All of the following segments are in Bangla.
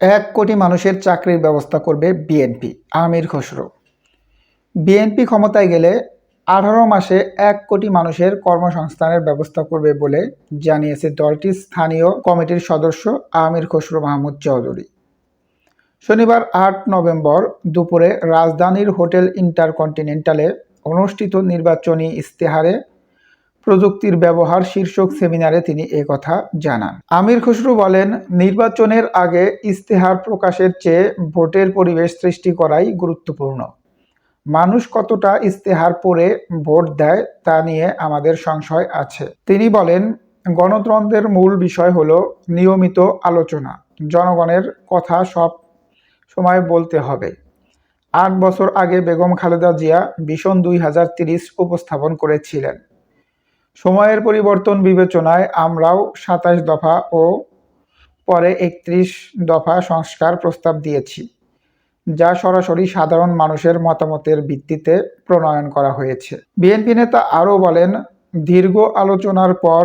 এক কোটি মানুষের চাকরির ব্যবস্থা করবে বিএনপি, আমির খসরু। বিএনপি ক্ষমতায় গেলে আঠারো মাসে এক কোটি মানুষের কর্মসংস্থানের ব্যবস্থা করবে বলে জানিয়েছে দলটির স্থানীয় কমিটির সদস্য আমির খসরু মাহমুদ চৌধুরী। শনিবার আট নভেম্বর দুপুরে রাজধানীর হোটেল ইন্টারকন্টিনেন্টালে অনুষ্ঠিত নির্বাচনী ইস্তেহারে প্রযুক্তির ব্যবহার শীর্ষক সেমিনারে তিনি কথা জানান। আমির খসরু বলেন, নির্বাচনের আগে ইস্তেহার প্রকাশের চেয়ে ভোটের পরিবেশ সৃষ্টি করাই গুরুত্বপূর্ণ। মানুষ কতটা ইস্তেহার পড়ে ভোট দেয় তা নিয়ে আমাদের সংশয় আছে। তিনি বলেন, গণতন্ত্রের মূল বিষয় হল নিয়মিত আলোচনা। জনগণের কথা সব সময় বলতে হবে। আট বছর আগে বেগম খালেদা জিয়া ভীষণ দুই উপস্থাপন করেছিলেন। সময়ের পরিবর্তন বিবেচনায় আমরাও সাতাশ দফা ও পরে একত্রিশ দফা সংস্কার প্রস্তাব দিয়েছি, যা সরাসরি সাধারণ মানুষের মতামতের ভিত্তিতে প্রণয়ন করা হয়েছে। বিএনপি নেতা আরও বলেন, দীর্ঘ আলোচনার পর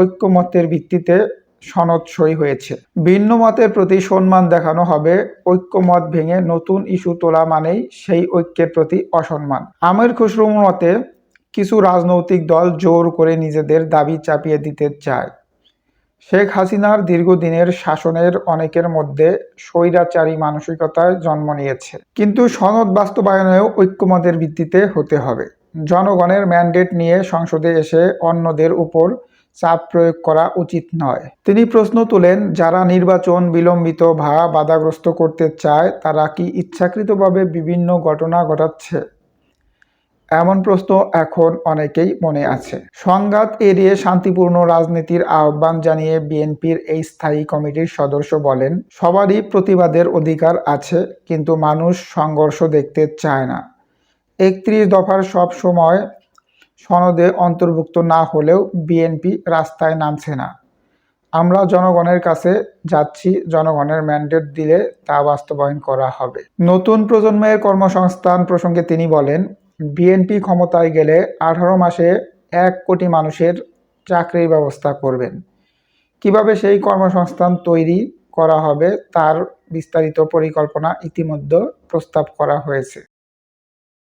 ঐক্যমতের ভিত্তিতে সনদ সই হয়েছে। ভিন্ন মতের প্রতি সম্মান দেখানো হবে, ঐক্যমত ভেঙে নতুন ইস্যু তোলা মানেই সেই ঐক্যের প্রতি অসম্মান। আমির খুসরু মতে কিছু রাজনৈতিক দল জোর করে নিজেদের দাবি চাপিয়ে দিতে চায়। শেখ হাসিনার দীর্ঘদিনের শাসনের অনেকের মধ্যে স্বৈরাচারী মানসিকতায় জন্ম নিয়েছে। কিন্তু সনদ বাস্তবায়নেও ঐক্যমতের ভিত্তিতে হতে হবে। জনগণের ম্যান্ডেট নিয়ে সংসদে এসে অন্যদের উপর চাপ প্রয়োগ করা উচিত নয়। তিনি প্রশ্ন তোলেন, যারা নির্বাচন বিলম্বিত বা বাধাগ্রস্ত করতে চায়, তারা কি ইচ্ছাকৃতভাবে বিভিন্ন ঘটনা ঘটাচ্ছে? এমন প্রশ্ন এখন অনেকেই মনে আছে। সংঘাত এড়িয়ে শান্তিপূর্ণ রাজনীতির আহ্বান জানিয়ে বিএনপির এই স্থায়ী কমিটির সদস্য বলেন, সবারই প্রতিবাদের অধিকার আছে, কিন্তু মানুষ সংঘর্ষ দেখতে চায় না। একত্রিশ দফার সব সময় সনদে অন্তর্ভুক্ত না হলেও বিএনপি রাস্তায় নামছে না। আমরা জনগণের কাছে যাচ্ছি, জনগণের ম্যান্ডেট দিলে তা বাস্তবায়ন করা হবে। নতুন প্রজন্মের কর্মসংস্থান প্রসঙ্গে তিনি বলেন বিএনপি ক্ষমতায় গেলে আঠারো মাসে এক কোটি মানুষের চাকরির ব্যবস্থা করবেন। কীভাবে সেই কর্মসংস্থান তৈরি করা হবে তার বিস্তারিত পরিকল্পনা ইতিমধ্যে প্রস্তাব করা হয়েছে।